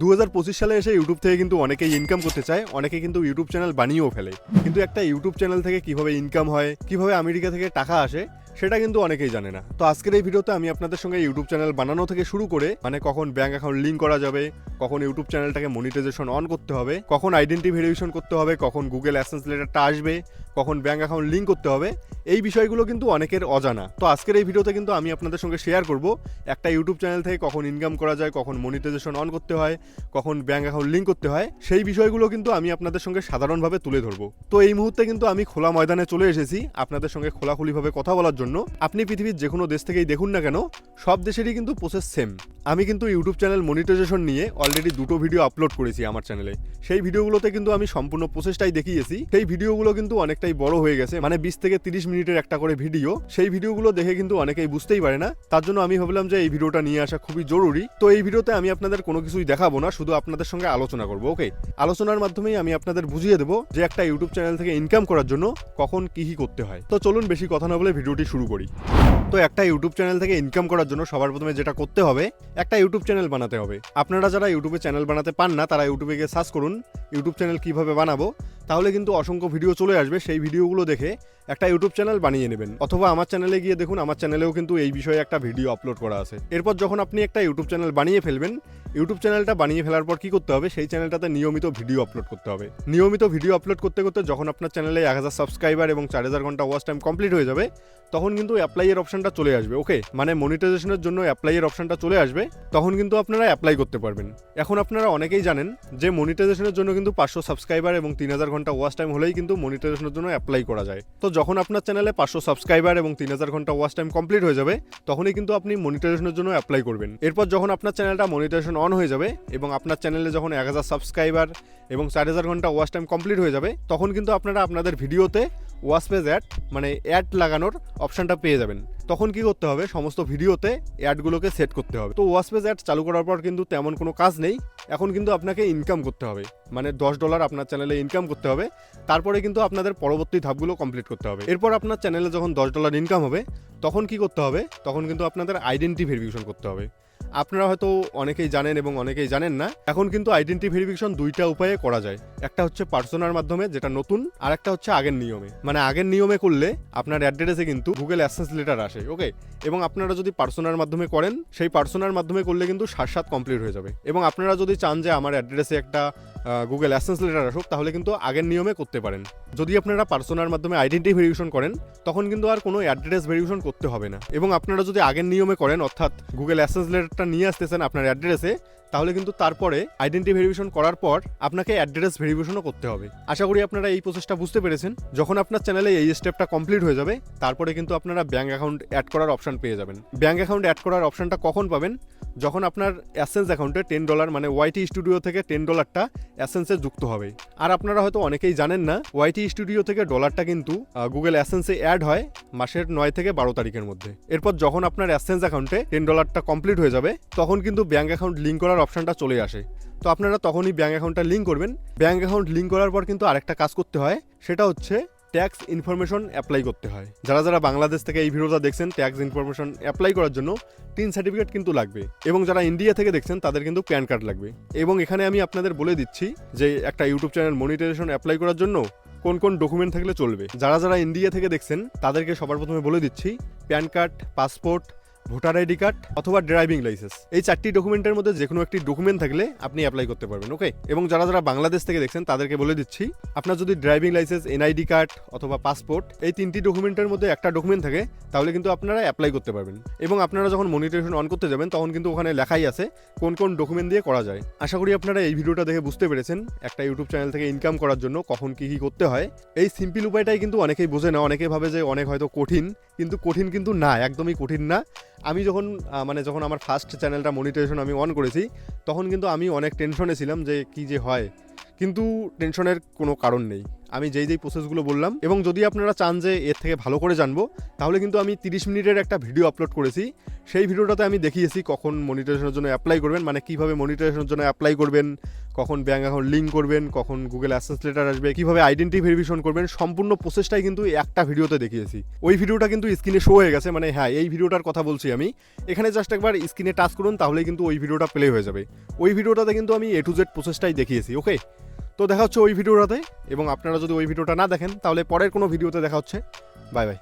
দু হাজার পঁচিশ সালে এসে ইউটিউব থেকে কিন্তু অনেকেই ইনকাম করতে চায়, অনেকে কিন্তু ইউটিউব চ্যানেল বানিয়েও ফেলে। কিন্তু একটা ইউটিউব চ্যানেল থেকে কীভাবে ইনকাম হয়, কীভাবে আমেরিকা থেকে টাকা আসে, সেটা কিন্তু অনেকেই জানে না। তো আজকের এই ভিডিওতে আমি আপনাদের সঙ্গে ইউটিউব চ্যানেল বানানো থেকে শুরু করে মানে কখন ব্যাঙ্ক অ্যাকাউন্ট লিঙ্ক করা যাবে, কখন ইউটিউব চ্যানেলটাকে মনিটাইজেশন অন করতে হবে, কখন আইডেন্টি ভেরিফিকেশন করতে হবে, কখন গুগল অ্যাসেন্স লেটারটা আসবে কখন ব্যাঙ্ক অ্যাকাউন্ট লিঙ্ক করতে হবে, এই বিষয়গুলো কিন্তু অনেকের অজানা। তো আজকের এই ভিডিওতে কিন্তু আমি আপনাদের সঙ্গে শেয়ার করব, একটা ইউটিউব চ্যানেল থেকে কখন ইনকাম করা যায়, কখন মনিটাইজেশন অন করতে হয়, কখন ব্যাঙ্ক অ্যাকাউন্ট লিঙ্ক করতে হয়, সেই বিষয়গুলো কিন্তু আমি আপনাদের সঙ্গে সাধারণভাবে তুলে ধরবো। তো এই মুহূর্তে কিন্তু আমি খোলা ময়দানে চলে এসেছি আপনাদের সঙ্গে খোলাখুলিভাবে কথা বলার জন্য। আপনি পৃথিবীর যে কোনো দেশ থেকেই দেখুন না কেন, সব দেশেরই কিন্তু প্রসেস সেম আমি কিন্তু ইউটিউব চ্যানেল মনিটাইজেশন নিয়ে অলরেডি দুটো ভিডিও আপলোড করেছি আমার চ্যানেলে সেই ভিডিওগুলোতে কিন্তু আমি সম্পূর্ণ প্রসেসটাই দেখিয়েছি। সেই ভিডিওগুলো কিন্তু অনেকটাই বড় হয়ে গেছে মানে বিশ থেকে তিরিশ মিনিটের একটা করে ভিডিও সেই ভিডিওগুলো দেখে কিন্তু অনেকেই বুঝতেই পারে না। তার জন্য আমি ভাবলাম যে এই ভিডিওটা নিয়ে আসা খুবই জরুরি। তো এই ভিডিওতে আমি আপনাদের কোনো কিছুই দেখাবো না, শুধু আপনাদের সঙ্গে আলোচনা করব ওকে আলোচনার মাধ্যমেই আমি আপনাদের বুঝিয়ে দেবো যে একটা ইউটিউব চ্যানেল থেকে ইনকাম করার জন্য কখন কি কি করতে হয়। তো চলুন বেশি কথা না বলে ভিডিওটি শুরু করি। তো একটা ইউটিউব চ্যানেল থেকে ইনকাম করার জন্য সবার প্রথমে যেটা করতে হবে, একটা ইউটিউব চ্যানেল বানাতে হবে। আপনারা যারা ইউটিউবে চ্যানেল বানাতে পান না, তারা ইউটিউবে গিয়ে সার্চ করুন ইউটিউব চ্যানেল কীভাবে বানাবো। তাহলে কিন্তু অসংখ্য ভিডিও চলে আসবে। সেই ভিডিওগুলো দেখে একটা ইউটিউব চ্যানেল বানিয়ে নেবেন। অথবা আমার চ্যানেলে গিয়ে দেখুন, আমার চ্যানেলেও কিন্তু এই বিষয়ে একটা ভিডিও আপলোড করা আছে। এরপর যখন আপনি একটা ইউটিউব চ্যানেল বানিয়ে ফেলবেন ইউটিউব চ্যানেলটা বানিয়ে ফেলার পর কি করতে হবে? সেই চ্যানেলটাতে নিয়মিত ভিডিও আপলোড করতে হবে। নিয়মিত ভিডিও আপলোড করতে করতে যখন আপনার চ্যানেলে এক হাজার সাবস্ক্রাইবার এবং চার হাজার ঘণ্টা ওয়াচ টাইম কমপ্লিট হয়ে যাবে, তখন কিন্তু অ্যাপ্লাইয়ের অপশনটা চলে আসবে ওকে মানে মনিটাইজেশনের জন্য অ্যাপ্লাইয়ের অপশনটা চলে আসবে, তখন কিন্তু আপনারা অ্যাপ্লাই করতে পারবেন। এখন আপনারা অনেকেই জানেন যে মনিটাইজেশনের জন্য কিন্তু পাঁচশো সাবস্ক্রাইবার এবং তিন হাজার ঘণ্টা ওয়াচ টাইম হলেই কিন্তু মনিটাইজেশনের জন্য অ্যাপ্লাই করা যায়। তো যখন আপনার চ্যানেলে পাঁচশো সাবস্ক্রাইবার এবং তিন হাজার ঘণ্টা ওয়াচ টাইম কমপ্লিট হয়ে যাবে, তখনই কিন্তু আপনি মনিটাইজেশনের জন্য অ্যাপ্লাই করবেন। এরপর যখন আপনার চ্যানেলটা মনিটাইজেশন অন হয়ে যাবে এবং আপনার চ্যানেলে যখন এক হাজার সাবস্ক্রাইবার এবং চার হাজার ঘণ্টা ওয়াচ টাইম কমপ্লিট হয়ে যাবে, তখন কিন্তু আপনারা আপনাদের ভিডিওতে ওয়াচ পেজ অ্যাড মানে অ্যাড লাগানোর অপশনটা পেয়ে যাবেন। তখন কি করতে হবে? সমস্ত ভিডিওতে অ্যাডগুলোকে সেট করতে হবে। তো ওয়াসপেজ অ্যাড চালু করার পর কিন্তু তেমন কোনো কাজ নেই। এখন কিন্তু আপনাকে ইনকাম করতে হবে। মানে দশ ডলার আপনার চ্যানেলে ইনকাম করতে হবে। তারপরে কিন্তু আপনাদের পরবর্তী ধাপগুলো কমপ্লিট করতে হবে। এরপর আপনার চ্যানেলে যখন দশ ডলার ইনকাম হবে, তখন কি করতে হবে? তখন কিন্তু আপনাদের আইডেন্টি ভেরিফিকেশন করতে হবে। আপনারা হয়তো অনেকেই জানেন এবং অনেকেই জানেন না, এখন কিন্তু আইডেন্টি ভেরিফিকেশন দুইটা উপায়ে করা যায়। একটা হচ্ছে পার্সোনার মাধ্যমে, যেটা নতুন, আর একটা হচ্ছে আগের নিয়মে। মানে আগের নিয়মে করলে আপনার অ্যাড্রেসে কিন্তু গুগল অ্যাসেন্স লেটার আসে ওকে এবং আপনারা যদি পার্সোনার মাধ্যমে করেন, সেই পার্সোনার মাধ্যমে করলে কিন্তু সাত সাত কমপ্লিট হয়ে যাবে। এবং আপনারা যদি চান যে আমার অ্যাড্রেসে একটা গুগল অ্যাসেন্স লেটার আসুক, তাহলে কিন্তু আগের নিয়মে করতে পারেন। যদি আপনারা পার্সোনার মাধ্যমে আইডেন্টি ভেরিফিকেশন করেন, তখন কিন্তু আর কোনো অ্যাড্রেস ভেরিফিকেশন করতে হবে না। এবং আপনারা যদি আগের নিয়মে করেন, অর্থাৎ গুগল অ্যাসেন্স লেটারটা নিয়ে আসতেছেন আপনার অ্যাড্রেসে, তাহলে কিন্তু তারপরে আইডেন্টি ভেরিফিকেশন করার পর আপনাকে অ্যাড্রেস ভেরিফিকেশনও করতে হবে। আশা করি আপনারা এই প্রসেসটা বুঝতে পেরেছেন। যখন আপনার চ্যানেলে এই স্টেপটা কমপ্লিট হয়ে যাবে, তারপরে কিন্তু আপনারা ব্যাঙ্ক অ্যাকাউন্ট অ্যাড করার অপশন পেয়ে যাবেন। ব্যাঙ্ক অ্যাকাউন্ট অ্যাড করার অপশনটা কখন পাবেন? যখন আপনার অ্যাসেন্স অ্যাকাউন্টে টেন ডলার মানে ওয়াইটি স্টুডিও থেকে টেন ডলারটা অ্যাসেন্সে যুক্ত হবে। আর আপনারা হয়তো অনেকেই জানেন না ওয়াইটি স্টুডিও থেকে ডলারটা কিন্তু গুগল অ্যাসেন্সে অ্যাড হয়। মাসের নয় থেকে বারো তারিখের মধ্যে। এরপর যখন আপনার অ্যাসেন্স অ্যাকাউন্টে টেন ডলারটা কমপ্লিট হয়ে যাবে, তখন কিন্তু ব্যাঙ্ক অ্যাকাউন্ট লিঙ্ক করার অপশনটা চলে আসে। তো আপনারা তখনই ব্যাঙ্ক অ্যাকাউন্টটা লিঙ্ক করবেন। ব্যাঙ্ক অ্যাকাউন্ট লিঙ্ক করার পর কিন্তু আরেকটা কাজ করতে হয়, সেটা হচ্ছে ট্যাক্স ইনফরমেশন অ্যাপ্লাই করতে হয়। যারা যারা বাংলাদেশ থেকে এই ভিডিওটা দেখছেন ট্যাক্স ইনফরমেশন অ্যাপ্লাই করার জন্য তিন সার্টিফিকেট কিন্তু লাগবে। এবং যারা ইন্ডিয়া থেকে দেখছেন, তাদের কিন্তু প্যান কার্ড লাগবে। এবং এখানে আমি আপনাদের বলে দিচ্ছি যে একটা ইউটিউব চ্যানেল মনিটাইজেশন অ্যাপ্লাই করার জন্য কোন কোন ডকুমেন্ট থাকলে চলবে। যারা যারা ইন্ডিয়া থেকে দেখছেন, তাদেরকে সবার প্রথমে বলে দিচ্ছি, PAN card, passport voter ID card অথবা ড্রাইভিং লাইসেন্স। এই চারটি ডকুমেন্টের মধ্যে যে কোনো একটি ডকুমেন্ট থাকলে আপনি অ্যাপ্লাই করতে পারবেন ওকে এবং যারা যারা বাংলাদেশ থেকে দেখছেন, তাদেরকে বলে দিচ্ছি, আপনার যদি ড্রাইভিং লাইসেন্স, এনআইডি কার্ড অথবা পাসপোর্ট, এই তিনটি ডকুমেন্টের মধ্যে একটা ডকুমেন্ট থাকে, তাহলে কিন্তু আপনারা অ্যাপ্লাই করতে পারবেন। এবং আপনারা যখন মনিটাইজেশন অন করতে যাবেন, তখন কিন্তু ওখানে লেখাই আছে কোন কোন ডকুমেন্ট দিয়ে করা যায়। আশা করি আপনারা এই ভিডিওটা দেখে বুঝতে পেরেছেন, একটা ইউটিউব চ্যানেল থেকে ইনকাম করার জন্য কখন কি কি করতে হয়। এই সিম্পল উপায়টাই কিন্তু অনেকেই বোঝে না অনেকে ভাবে যে অনেক হয়তো কঠিন। কিন্তু কঠিন কিন্তু না, একদমই কঠিন না। আমি যখন মানে যখন আমার ফার্স্ট চ্যানেলটা মনিটাইজেশন আমি অন করেছি, তখন কিন্তু আমি অনেক টেনশনে ছিলাম যে কী যে হয়। কিন্তু টেনশনের কোনো কারণ নেই। আমি যেই যেই প্রসেসগুলো বললাম, এবং যদি আপনারা চান যে এর থেকে ভালো করে জানব, তাহলে কিন্তু আমি তিরিশ মিনিটের একটা ভিডিও আপলোড করেছি। সেই ভিডিওটাতে আমি দেখিয়েছি কখন মনিটাইজেশনের জন্য অ্যাপ্লাই করবেন মানে কীভাবে মনিটাইজেশনের জন্য অ্যাপ্লাই করবেন, কখন ব্যাঙ্ক অ্যাকাউন্ট লিঙ্ক করবেন, কখন গুগল অ্যাসেস লেটার আসবে, কীভাবে আইডেন্টি ভেরিফিকেশন করবেন, সম্পূর্ণ প্রসেসটাই কিন্তু একটা ভিডিওতে দেখিয়েছি। ওই ভিডিওটা কিন্তু স্ক্রিনে শো হয়ে গেছে মানে হ্যাঁ এই ভিডিওটার কথা বলছি আমি। এখানে জাস্ট একবার স্ক্রিনে টাচ করুন, তাহলেই কিন্তু ওই ভিডিওটা প্লে হয়ে যাবে। ওই ভিডিওটাতে কিন্তু আমি এ টু জেড প্রসেসটাই দেখিয়েছি ওকে তো দেখা হচ্ছে ওই ভিডিওটাতে, এবং আপনারা যদি ওই ভিডিওটা না দেখেন, তাহলে পরের কোনো ভিডিওতে দেখা হচ্ছে। Bye bye.